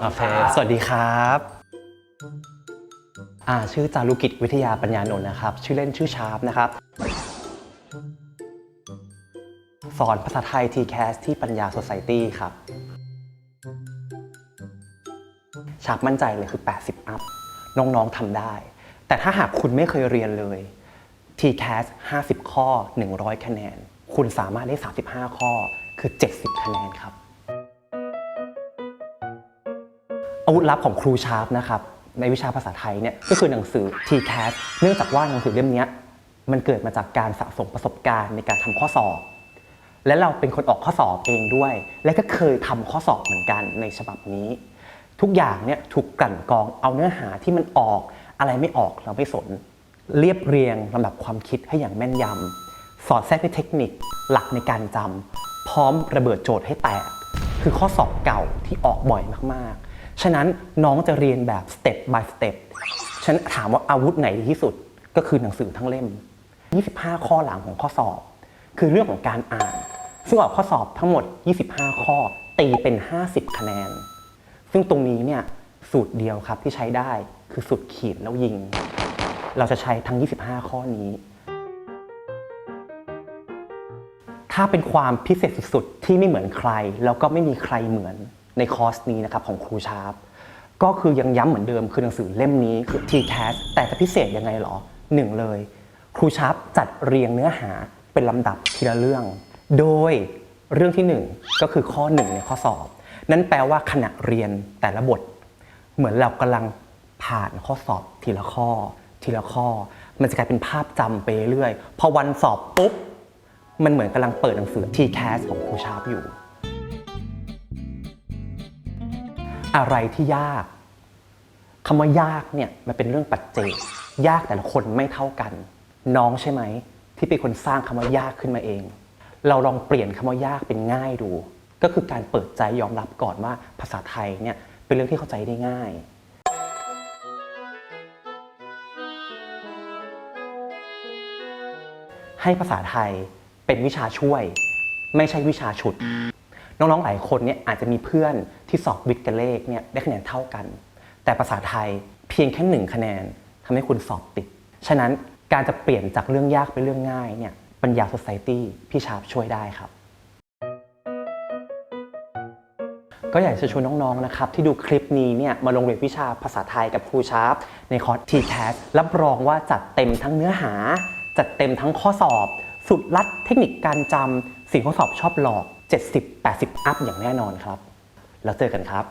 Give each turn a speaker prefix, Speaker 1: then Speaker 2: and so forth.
Speaker 1: โอเคสวัสดีครับอ่าชื่อจารุกิจวิทยาปัญญานนท์นะครับ ชื่อเล่นชื่อชาร์ปนะครับ สอนภาษาไทย TCAS ที่ปัญญา Society ครับ ชาร์ปมั่นใจเลยคือ 80 อัพ น้องๆทำได้ แต่ถ้าหากคุณไม่เคยเรียนเลย TCAS 50 ข้อ 100 คะแนน คุณสามารถได้ 35 ข้อคือ 70 คะแนนครับ อาวุธลับของครูชาร์ปนะครับในวิชาภาษาไทยเนี่ยก็คือหนังสือ TCAS เนื่องจากว่าหนังสือเล่มนี้มันเกิดมาจากการสะสมประสบการณ์ในการทำข้อสอบ และเราเป็นคนออกข้อสอบเองด้วย และก็เคยทำข้อสอบเหมือนกันในฉบับนี้ ทุกอย่างเนี่ยถูกกลั่นกรองเอาเนื้อหาที่มันออกอะไรไม่ออกเราไม่สน เรียบเรียงลำดับความคิดให้อย่างแม่นยำสอดแทรกด้วยเทคนิคหลักในการจำพร้อมระเบิดโจทย์ให้แตก คือข้อสอบเก่าที่ออกบ่อยมากๆ ฉะนั้นน้องจะเรียนแบบ step by step ฉันถามว่าอาวุธไหนดีที่สุดก็คือหนังสือทั้งเล่ม 25 ข้อหลังของข้อสอบ คือเรื่องของการอ่าน ซึ่งออกข้อสอบทั้งหมด 25 ข้อ ตีเป็น 50 คะแนน ซึ่งตรงนี้เนี่ยสูตรเดียวครับที่ใช้ได้คือสูตรขีดแล้วยิง เราจะใช้ทั้ง 25 ข้อนี้ ถ้าเป็นความพิเศษสุดๆที่ไม่เหมือนใคร แล้วก็ไม่มีใครเหมือน ในคอร์สนี้นะครับของครูชาร์ปก็คือยังย้ำเหมือนเดิมคือหนังสือเล่มนี้คือ TCAS แต่จะพิเศษยังไงหรอหนึ่งเลย ครูชาร์ปจัดเรียงเนื้อหาเป็นลำดับทีละเรื่อง โดยเรื่องที่หนึ่งก็คือข้อหนึ่งในข้อสอบ นั่นแปลว่าขณะเรียนแต่ละบท เหมือนเรากำลังผ่านข้อสอบทีละข้อ ทีละข้อ มันจะกลายเป็นภาพจำไปเรื่อยพอวันสอบปุ๊บมันเหมือนกำลังเปิดหนังสือ TCAS ของครูชาร์ปอยู่ อะไรที่ยากคำว่ายากเนี่ยมันเป็นเรื่องปัจเจกยากแต่ละคนไม่เท่ากัน น้องใช่ไหม ที่เป็นคนสร้างคำว่ายากขึ้นมาเอง เราลองเปลี่ยนคำว่ายากเป็นง่ายดู ก็คือการเปิดใจยอมรับก่อนว่าภาษาไทยเนี่ยเป็นเรื่องที่เข้าใจได้ง่ายให้ภาษาไทยเป็นวิชาช่วย ไม่ใช่วิชาฉุด น้องๆหลายคนเนี่ยอาจจะมีเพื่อนที่สอบวิทย์กับเลขเนี่ยได้คะแนนเท่ากัน แต่ภาษาไทยเพียงแค่หนึ่งคะแนนทำให้คุณสอบติด ฉะนั้นการจะเปลี่ยนจากเรื่องยากเป็นเรื่องง่ายเนี่ยปัญญา Society พี่ชาร์ปช่วยได้ครับ ก็อยากจะชวนน้องๆนะครับที่ดูคลิปนี้เนี่ยมาลงเรียนวิชาภาษาไทยกับครูชาร์ปในคอร์ส TCAS รับรองว่าจัดเต็มทั้งเนื้อหา จัดเต็มทั้งข้อสอบ สุดลัดเทคนิคการจำสิ่งข้อสอบชอบหลอก 70-80 อัพอย่างแน่นอนครับ แล้วเจอกันครับ